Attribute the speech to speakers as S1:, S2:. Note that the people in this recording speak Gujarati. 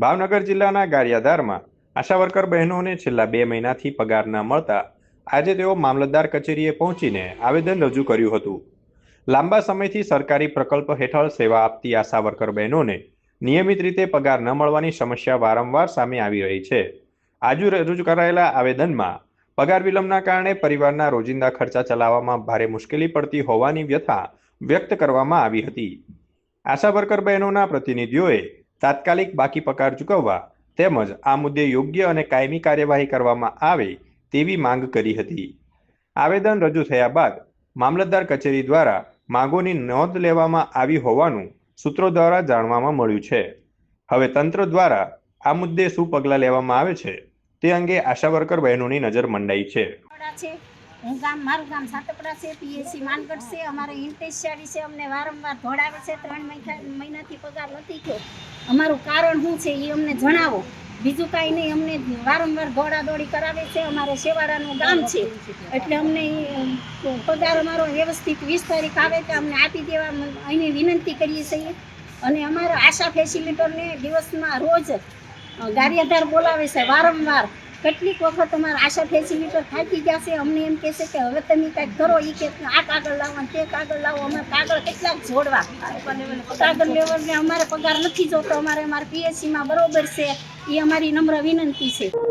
S1: ભાવનગર જિલ્લાના ગારિયાધારમાં આશા વર્કર બહેનોને છેલ્લા બે મહિનાથી પગાર ન મળતા આજે તેઓ મામલતદાર કચેરીએ પહોંચીને આવેદન રજૂ કર્યું હતું. લાંબા સમયથી સરકારી પ્રકલ્પ હેઠળ સેવા આપતી આશા વર્કર બહેનોને નિયમિત રીતે પગાર ન મળવાની સમસ્યા વારંવાર સામે આવી રહી છે. આજુ રજૂ કરાયેલા આવેદનમાં પગાર વિલંબના કારણે પરિવારના રોજિંદા ખર્ચા ચલાવવામાં ભારે મુશ્કેલી પડતી હોવાની વ્યથા વ્યક્ત કરવામાં આવી હતી. આશા વર્કર બહેનોના પ્રતિનિધિઓએ તાત્કાલિક બાકી પગાર ચૂકવવા તેમજ આ મુદ્દે યોગ્ય અને કાયમી કાર્યવાહી કરવામાં આવે તેવી માંગ કરી હતી. આવેદન રજૂ થયા બાદ મામલતદાર કચેરી દ્વારા માંગોની નોંધ લેવામાં આવી હોવાનું સૂત્રો દ્વારા જાણવામાં મળ્યું છે. હવે તંત્ર દ્વારા આ મુદ્દે શું પગલાં લેવામાં આવે છે તે અંગે આશા વર્કર બહેનોની નજર મંડાઈ છે.
S2: હું ગામ, મારું ગામ સાતપડા છે, પીએસસી માનગઢ છે. અમારે ઇન્ટેસ્યારી છે, અમને વારંવાર ધોળાવે છે. ત્રણ મહિના મહિનાથી પગાર નથી થયો. અમારું કારણ શું છે એ અમને જણાવો. બીજું કાંઈ નહીં, અમને વારંવાર દોડા દોડી કરાવે છે. અમારે શેવાડાનું ગામ છે. એટલે અમને પગાર અમારો વ્યવસ્થિત વીસ તારીખ આવે તો અમને આપી દેવા અહીંની વિનંતી કરીએ છીએ. અને અમારા આશા ફેસિલિટરને દિવસમાં રોજ ગારિયાધાર બોલાવે છે, વારંવાર. કેટલીક વખત અમારા આશા ફેસિલિટર થાકી જશે, અમને એમ કહેશે કે હવે તમે કાંઈક કરો એ કે આ કાગળ લાવો તે કાગળ લાવો અમે કાગળ કેટલાક જોડવા. કાગળ લેવલને અમારે પગાર નથી જોતો, અમારે અમારે પીએસસીમાં બરોબર છે એ અમારી નમ્ર વિનંતી છે.